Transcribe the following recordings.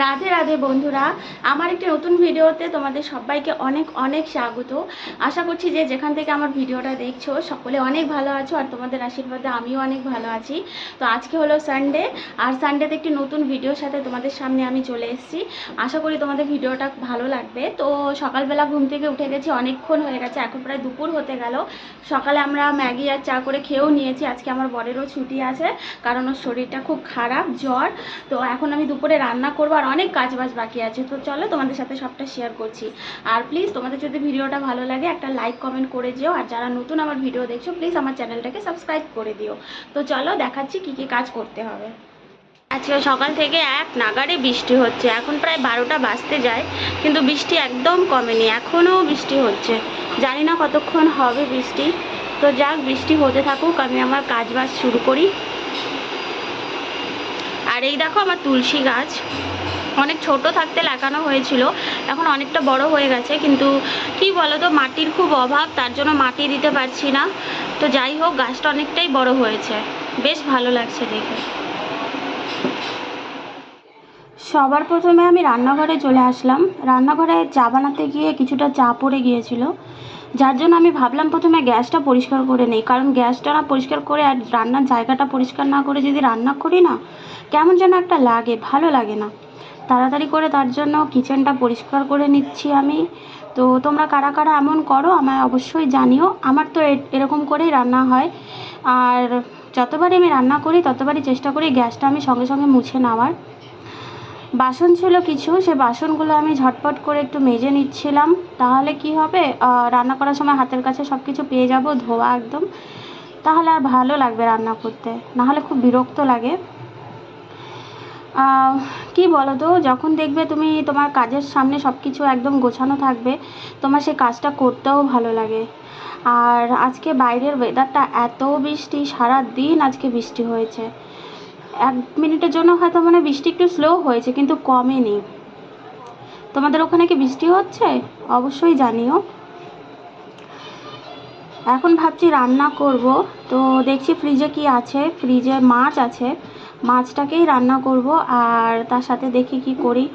রাধে রাধে বন্ধুরা, আমার একটি নতুন ভিডিওতে তোমাদের সবাইকে অনেক অনেক স্বাগত। আশা করছি যে যেখান থেকে আমার ভিডিওটা দেখছ, সকলে অনেক ভালো আছো আর তোমাদের আশীর্বাদে আমিও অনেক ভালো আছি। তো আজকে হলো সানডে আর সানডেতে একটি নতুন ভিডিওর সাথে তোমাদের সামনে আমি চলে এসেছি। আশা করি তোমাদের ভিডিওটা ভালো লাগবে। তো সকালবেলা ঘুম থেকে উঠে গেছি, অনেকক্ষণ হয়ে গেছে, এখন প্রায় দুপুর হতে গেল। সকালে আমরা ম্যাগি আর চা করে খেয়েও নিয়েছি, আজকে আমার বরেরও ছুটি আছে, কারণ ওর শরীরটা খুব খারাপ, জ্বর। তো এখন আমি দুপুরে রান্না করব আর অনেক কাজ বাজ বাকি আছে, তো চলো তোমাদের সাথে সবটা শেয়ার করছি। আর প্লিজ তোমাদের যদি ভিডিওটা ভালো লাগে, একটা লাইক কমেন্ট করে যেও আর যারা নতুন আমার ভিডিও দেখছ প্লিজ আমার চ্যানেলটাকে সাবস্ক্রাইব করে দিও। তো চলো দেখাচ্ছি কি কি কাজ করতে হবে। আজকে সকাল থেকে এক নাগারে বৃষ্টি হচ্ছে, এখন প্রায় বারোটা বাজতে যায়, কিন্তু বৃষ্টি একদম কমেনি, এখনও বৃষ্টি হচ্ছে। জানি না কতক্ষণ হবে বৃষ্টি। তো যাক, বৃষ্টি হতে থাকুক, আমি আমার কাজ বাজ শুরু করি। আর এই দেখো আমার তুলসী গাছ। অনেক ছোট থাকতে লাগানো হয়েছিল, এখন অনেকটা বড় হয়ে গেছে, কিন্তু কি বলো তো মাটির খুব অভাব, তার জন্য মাটি দিতে পারছি না। তো যাই হোক, গাছটা অনেকটাই বড় হয়েছে। বেশ ভালো লাগছে দেখে। সবার প্রথমে আমি রান্নাঘরে চলে আসলাম। রান্নাঘরে চা বানাতে গিয়ে কিছুটা চা পড়ে গিয়েছিল। যার জন্য আমি ভাবলাম প্রথমে গ্যাসটা পরিষ্কার করে নেই। কারণ গ্যাসটা না পরিষ্কার করে আর রান্নার জায়গাটা পরিষ্কার না করে যদি রান্না করি না, কেমন যেন একটা লাগে, ভালো লাগে না। তাড়াতাড়ি করে তার জন্য কিচেনটা পরিষ্কার করে নিচ্ছি আমি। তো তোমরা কারা কারা এমন করো, আমায় অবশ্যই জানিও। আমার তো এরকম করেই রান্না হয়। আর যতবারই আমি রান্না করি, ততবারই চেষ্টা করি গ্যাসটা আমি সঙ্গে সঙ্গে মুছে নেওয়ার। বাসন ছিল কিছু, সে বাসনগুলো আমি ঝটপট করে একটু মেজে নিচ্ছিলাম। তাহলে কি হবে? রান্না করার সময় হাতের কাছে সব কিছু পেয়ে যাব, ধোয়া একদম। তাহলে আর ভালো লাগবে রান্না করতে। নাহলে খুব বিরক্ত লাগে। কি বলো তো যখন দেখবে তুমি তোমার কাজের সামনে সব কিছু একদম গোছানো থাকবে, তোমার সেই কাজটা করতেও ভালো লাগে। আর আজকে বাইরের ওয়েদারটা এত বৃষ্টি সারা দিন আজকে বৃষ্টি হয়েছে। এক মিনিটের জন্য হয়তো মানে বৃষ্টি একটু স্লো হয়েছে, কিন্তু কমেনি। তোমাদের ওখানে কি বৃষ্টি হচ্ছে? অবশ্যই জানিও। এখন ভাবছি রান্না করব। তো দেখছি ফ্রিজে কি আছে? ফ্রিজে মাছ আছে। মাছটাকেই রান্না করব আর তার সাথে দেখি কি করি।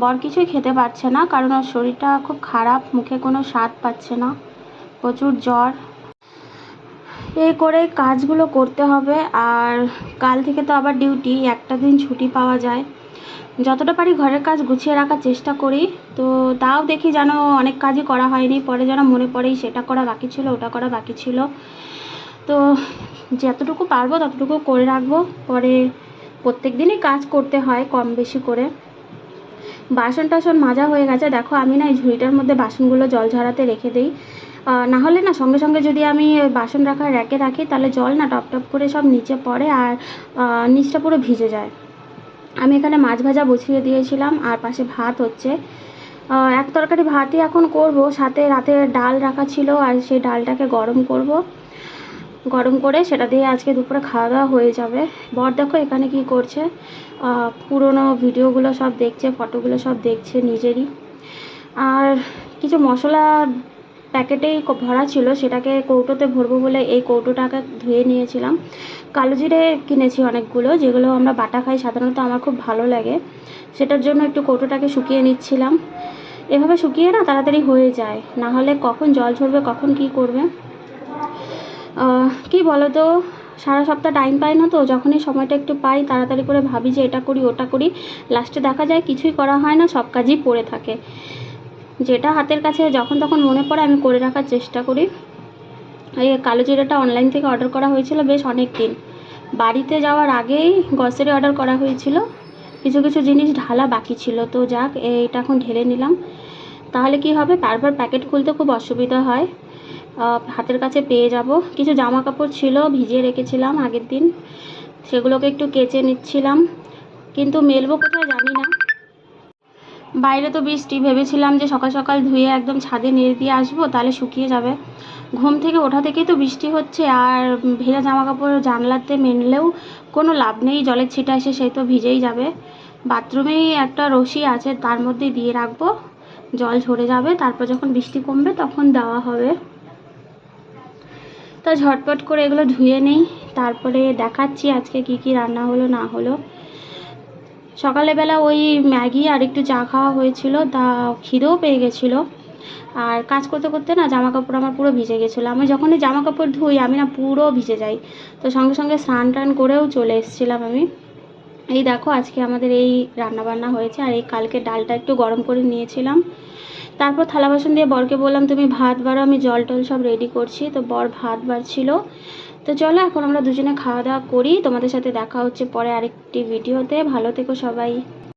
বর কিছুই খেতে পারছে না, কারণ ওর শরীরটা খুব খারাপ, মুখে কোনো স্বাদ পাচ্ছে না। প্রচুর জ্বর। এই করে কাজগুলো করতে হবে আর কাল থেকে তো আবার ডিউটি, একটা দিন ছুটি পাওয়া যায়। যতটা পারি ঘরের কাজ গুছিয়ে রাখার চেষ্টা করি, তো তাও দেখি যেন অনেক কাজই করা হয়নি, পরে যেন মনে পড়েই সেটা করা বাকি ছিল, ওটা করা বাকি ছিল। তো যতটুকু পারব ততটুকু করে রাখব, পরে প্রত্যেক দিনই কাজ করতে হয় কম বেশি করে। বাসন টাসন মাজা হয়ে গেছে। দেখো, আমি না এই ঝুড়িটার মধ্যে বাসনগুলো জল ঝরাতে রেখে দিই। না হলে না সঙ্গে সঙ্গে যদি আমি বাসন রাখার র্যাকে রাখি, তাহলে জল না টপ টপ করে সব নিচে পড়ে আর নিচটা পুরো ভিজে যায়। আমি এখানে মাছ ভাজা বসিয়ে দিয়েছিলাম, আর পাশে ভাত হচ্ছে। এক তরকারি ভাতই এখন করব, সাথে রাতে ডাল রাখা ছিল, আর সেই ডালটাকে গরম করব। গরম করে সেটা দিয়ে আজকে দুপুরে খাওয়া দাওয়া হয়ে যাবে। বর দেখো এখানে কি করছে? পুরনো ভিডিওগুলো সব দেখছে, ফটোগুলো সব দেখছে নিজেরই। আর কিছু মশলা প্যাকেটেই ভরা ছিল, সেটাকে কৌটোতে ভরবো বলে এই কৌটোটাকে ধুয়ে নিয়েছিলাম। কালো জিরে কিনেছি অনেকগুলো, যেগুলো আমরা বাটা খাই সাধারণত আমার খুব ভালো লাগে। সেটার জন্য একটু কৌটোটাকে শুকিয়ে নিচ্ছিলাম। এভাবে শুকিয়ে না তাড়াতাড়ি হয়ে যায়, না হলে কখন জল ঝরবে, কখন কি করবে? কি বলো তো সারা সপ্তাহ টাইম পাই না তো, যখনই সময়টা একটু পাই, তাড়াতাড়ি করে ভাবি যে এটা করি, ওটা করি। লাস্টে দেখা যায় কিছুই করা হয় না, সব কাজই পড়ে থাকে। যেটা হাতের কাছে, যখন তখন মনে পড়ে, আমি করে রাখার চেষ্টা করি। এই কালো জিরাটা অনলাইন থেকে অর্ডার করা হয়েছিল বেশ অনেক দিন বাড়িতে যাওয়ার আগেই গ্রসারি অর্ডার করা হয়েছিল। কিছু কিছু জিনিস ঢালা বাকি ছিল, তো যাক, এইটা এখন ঢেলে নিলাম। তাহলে কি হবে? বারবার প্যাকেট খুলতে খুব অসুবিধা হয়। হাতের কাছে পেয়ে যাব। কিছু জামা কাপড় ছিল, ভিজিয়ে রেখেছিলাম আগের দিন। সেগুলোকে একটু কেচে নিচ্ছিলাম। কিন্তু মেলবো কোথায় জানি না। বাইরে তো বৃষ্টি, ভেবেছিলাম যে সকাল সকাল ধুয়ে একদম ছাদে নেড়ে দিয়ে আসব, তাহলে শুকিয়ে যাবে। ঘুম থেকে ওঠা থেকেই তো বৃষ্টি হচ্ছে, আর ভেজা জামা কাপড় জানলাতে মেনলেও কোনো লাভ নেই জলের ছিটা এসে সে তো ভিজেই যাবে। বাথরুমেই একটা রশি আছে, তার মধ্যে দিয়ে রাখব। জল ঝরে যাবে, তারপর যখন বৃষ্টি কমবে তখন দেওয়া হবে। তা ঝটপট করে এগুলো ধুয়ে নেই। তারপরে দেখাচ্ছি আজকে কি কি রান্না হলো, না হলো। সকালবেলা ওই ম্যাগি আর একটু চা খাওয়া হয়েছিল, তা খিদেও পেয়ে গেছিল। আর কাজ করতে করতে না জামা কাপড় আমার পুরো ভিজে গেছিল। আমি যখনই জামা কাপড় ধুই, আমি না পুরো ভিজে যাই। তো সঙ্গে সঙ্গে স্নান টান করেও চলে এসেছিলাম আমি। এই দেখো আজকে আমাদের এই রান্না বান্না হয়েছে, আর এই কালকে ডালটা একটু গরম করে নিয়েছিলাম। তারপর থালা বাসন দিয়ে বরকে বললাম, তুমি ভাত বাড়ো আমি জল টল সব রেডি করছি। তো বর ভাত বাড়ছিল। তো চলো, এখন আমরা দুজনে খাওয়া দাওয়া করি। তোমাদের সাথে দেখা হচ্ছে পরে আরেকটি ভিডিওতে ভালো থেকো সবাই।